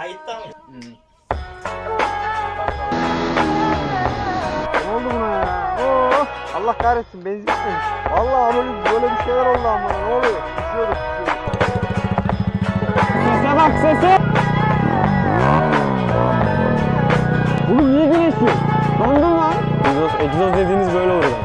Kayıtta mı? Ne oldu buna ya? Oo, Allah kahretsin benzin bitmemiş. Vallahi böyle, böyle bir şeyler oldu ama ne oluyor? Düşüyorduk. Sese bak sese. Oğlum niye güneşiyor? Dondun lan. Egzoz, egzoz dediğiniz böyle olur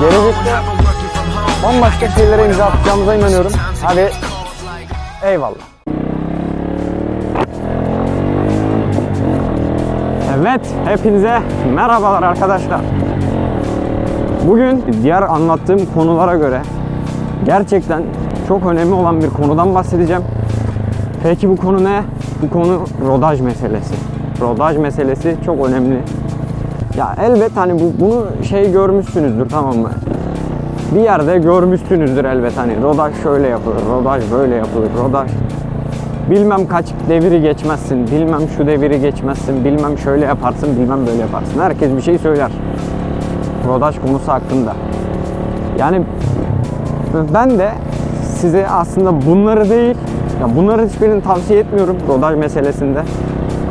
gelecekte. Bambaşka şeylere imza atacağımıza inanıyorum. Hadi eyvallah. Evet, hepinize merhabalar arkadaşlar. Bugün diğer anlattığım konulara göre gerçekten çok önemli olan bir konudan bahsedeceğim. Peki bu konu ne? Bu konu rodaj meselesi. Rodaj meselesi çok önemli. Ya elbet hani bu, bunu şey görmüşsünüzdür tamam mı? bir yerde görmüşsünüzdür elbet hani rodaj şöyle yapılır, rodaj böyle yapılır, rodaj bilmem kaç deviri geçmezsin, bilmem şu deviri geçmezsin, bilmem şöyle yaparsın, bilmem böyle yaparsın. Herkes bir şey söyler. Rodaj konusu hakkında. Yani ben de size aslında bunları değil, ya bunları hiçbirini tavsiye etmiyorum rodaj meselesinde.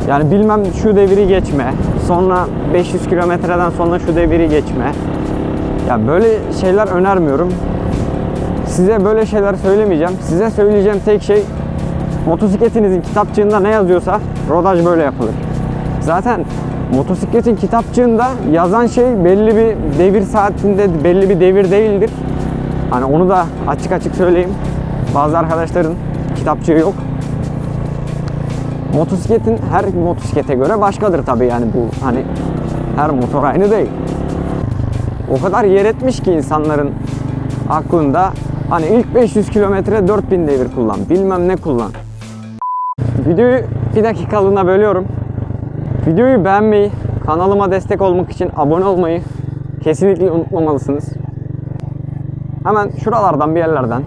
Yani bilmem şu deviri geçme, sonra 500 kilometreden sonra şu deviri geçme, ya böyle şeyler önermiyorum. Size böyle şeyler söylemeyeceğim. Size söyleyeceğim tek şey motosikletinizin kitapçığında ne yazıyorsa rodaj böyle yapılır. Zaten motosikletin kitapçığında yazan şey belli bir devir saatinde belli bir devir değildir. Hani onu da açık açık söyleyeyim. Bazı arkadaşların kitapçığı yok. Motosikletin her motosiklete göre başkadır tabii yani bu hani her motor aynı değil o kadar yer etmiş ki insanların aklında hani ilk 500 kilometre 4000 devir kullan bilmem ne kullan. Videoyu bir dakikalığına bölüyorum. Videoyu beğenmeyi, kanalıma destek olmak için abone olmayı kesinlikle unutmamalısınız. Hemen şuralardan bir yerlerden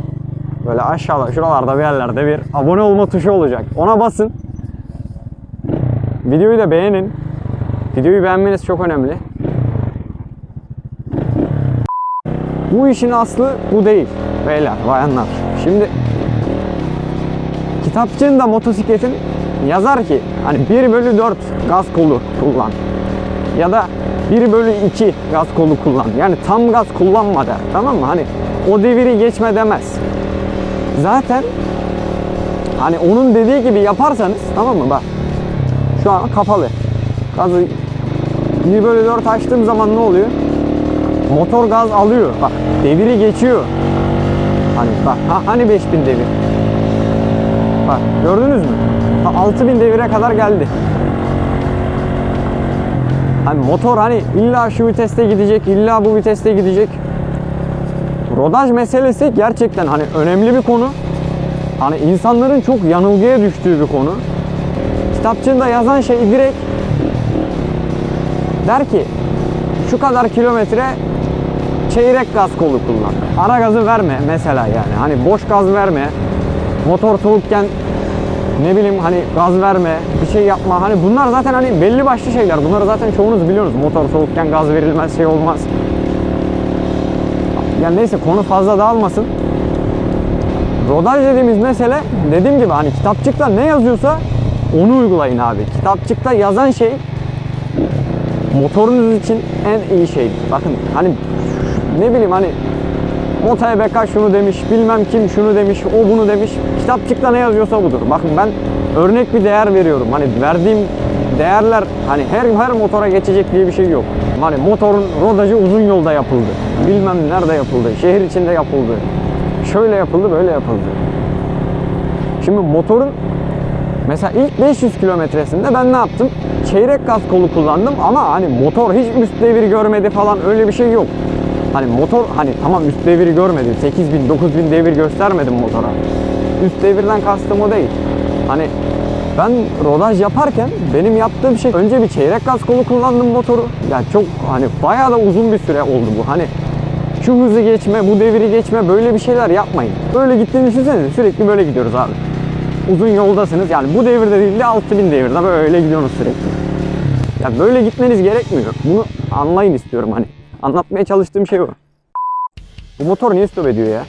böyle aşağıda şuralarda bir yerlerde bir abone olma tuşu olacak. Ona basın. Videoyu da beğenin. Videoyu beğenmeniz çok önemli. Bu işin aslı bu değil beyler, bayanlar. Şimdi kitapçığında motosikletin yazar ki hani 1 bölü 4 gaz kolu kullan. Ya da 1 bölü 2 gaz kolu kullan. Yani tam gaz kullanma der. Tamam mı? Hani o deviri geçme demez. Zaten hani onun dediği gibi yaparsanız tamam mı? Bak şu an kapalı. Gazı 1 bölü 4 açtığım zaman ne oluyor? motor gaz alıyor. Bak deviri geçiyor. Hani bak ha, hani 5000 devir. Bak gördünüz mü? Ha, 6000 devire kadar geldi. Hani motor hani illa şu viteste gidecek, illa bu viteste gidecek. Rodaj meselesi gerçekten hani önemli bir konu. Hani insanların çok yanılgıya düştüğü bir konu. Kitapçığında yazan şey direkt der ki şu kadar kilometre çeyrek gaz kolu kullan. Ara gazı verme mesela yani. Hani boş gaz verme. Motor soğukken ne bileyim hani gaz verme, bir şey yapma. Hani bunlar zaten hani belli başlı şeyler. Bunları zaten çoğunuz biliyorsunuz. Motor soğukken gaz verilmez, şey olmaz. Yani neyse konu fazla dağılmasın. Rodaj dediğimiz mesele dediğim gibi hani kitapçıkta ne yazıyorsa onu uygulayın abi. Kitapçıkta yazan şey motorunuz için en iyi şeydir. Bakın hani ne bileyim hani MotoBK şunu demiş, bilmem kim şunu demiş, o bunu demiş. Kitapçıkta ne yazıyorsa budur. Bakın ben örnek bir değer veriyorum. Hani verdiğim değerler hani her her motora geçecek diye bir şey yok. Hani motorun rodajı uzun yolda yapıldı. Bilmem nerede yapıldı. Şehir içinde yapıldı. Şöyle yapıldı, böyle yapıldı. Şimdi motorun Mesela ilk 500 kilometresinde ben ne yaptım? Çeyrek gaz kolu kullandım ama hani motor hiç üst devir görmedi falan öyle bir şey yok. Hani motor hani tamam üst deviri görmedim. 8000 9000 devir göstermedim motora. Üst devirden kastım o değil. Hani ben rodaj yaparken benim yaptığım şey önce bir çeyrek gaz kolu kullandım motoru. Yani çok hani bayağı da uzun bir süre oldu bu. Hani şu hızı geçme, bu deviri geçme böyle bir şeyler yapmayın. Böyle gittiğini düşünsenize sürekli böyle gidiyoruz abi. Uzun yoldasınız yani bu devirde değil de 6000 devirde böyle gidiyorsunuz sürekli. Ya böyle gitmeniz gerekmiyor. Bunu anlayın istiyorum hani. Anlatmaya çalıştığım şey bu. Bu motor niye stop ediyor ya?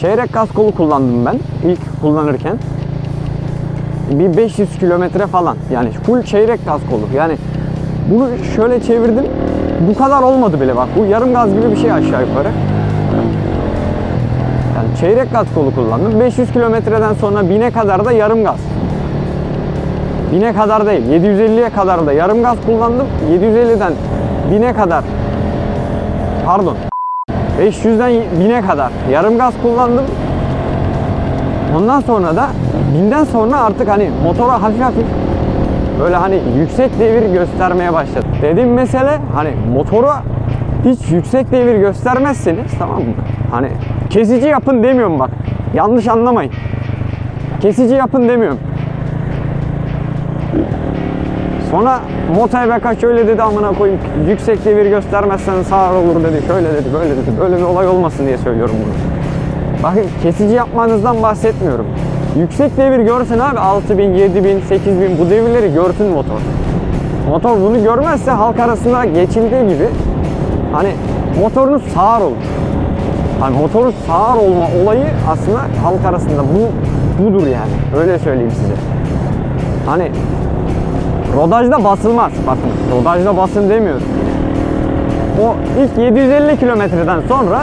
Çeyrek gaz kolu kullandım ben ilk kullanırken. Bir 500 kilometre falan. Yani full çeyrek gaz kolu. Yani bunu şöyle çevirdim. Bu kadar olmadı bile bak. Bu yarım gaz gibi bir şey aşağı yukarı. Yani çeyrek gaz kolu kullandım. 500 kilometreden sonra 1000'e kadar da yarım gaz. 1000'e kadar değil. 750'ye kadar da yarım gaz kullandım. 750'den 1000'e kadar pardon 500'den 1000'e kadar yarım gaz kullandım. Ondan sonra da 1000'den sonra artık hani motora hafif hafif böyle hani yüksek devir göstermeye başladı. Dediğim mesele hani motora hiç yüksek devir göstermezseniz tamam mı? Hani kesici yapın demiyorum bak. Yanlış anlamayın. Kesici yapın demiyorum. Sonra MotoBK şöyle dedi amına koyayım yüksek devir göstermezsen sağır olur dedi şöyle dedi böyle dedi böyle bir olay olmasın diye söylüyorum bunu. Bakın kesici yapmanızdan bahsetmiyorum. Yüksek devir görsün abi 6000, 7000, 8000 bu devirleri görsün motor. Motor bunu görmezse halk arasında geçildiği gibi hani motorunuz sağır olur. Hani motorun sağır olma olayı aslında halk arasında bu budur yani. Öyle söyleyeyim size. Hani rodajda basılmaz. Bakın rodajda basın demiyorum. O ilk 750 kilometreden sonra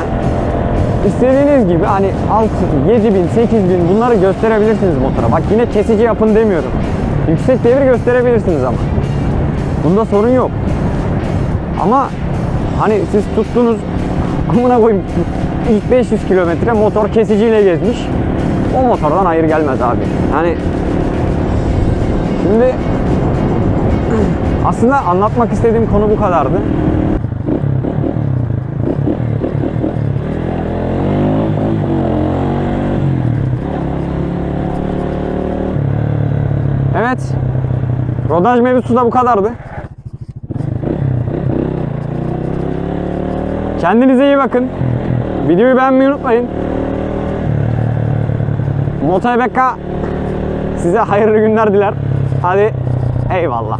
istediğiniz gibi hani 6, 7000, 8000 bunları gösterebilirsiniz motora. Bak yine kesici yapın demiyorum. Yüksek devir gösterebilirsiniz ama. Bunda sorun yok. Ama hani siz tuttunuz amına koyayım ilk 500 kilometre motor kesiciyle gezmiş. O motordan hayır gelmez abi. Yani şimdi aslında anlatmak istediğim konu bu kadardı. Evet. Rodaj mevzusu da bu kadardı. Kendinize iyi bakın. Videoyu beğenmeyi unutmayın. MotoBK size hayırlı günler diler. Hadi eyvallah.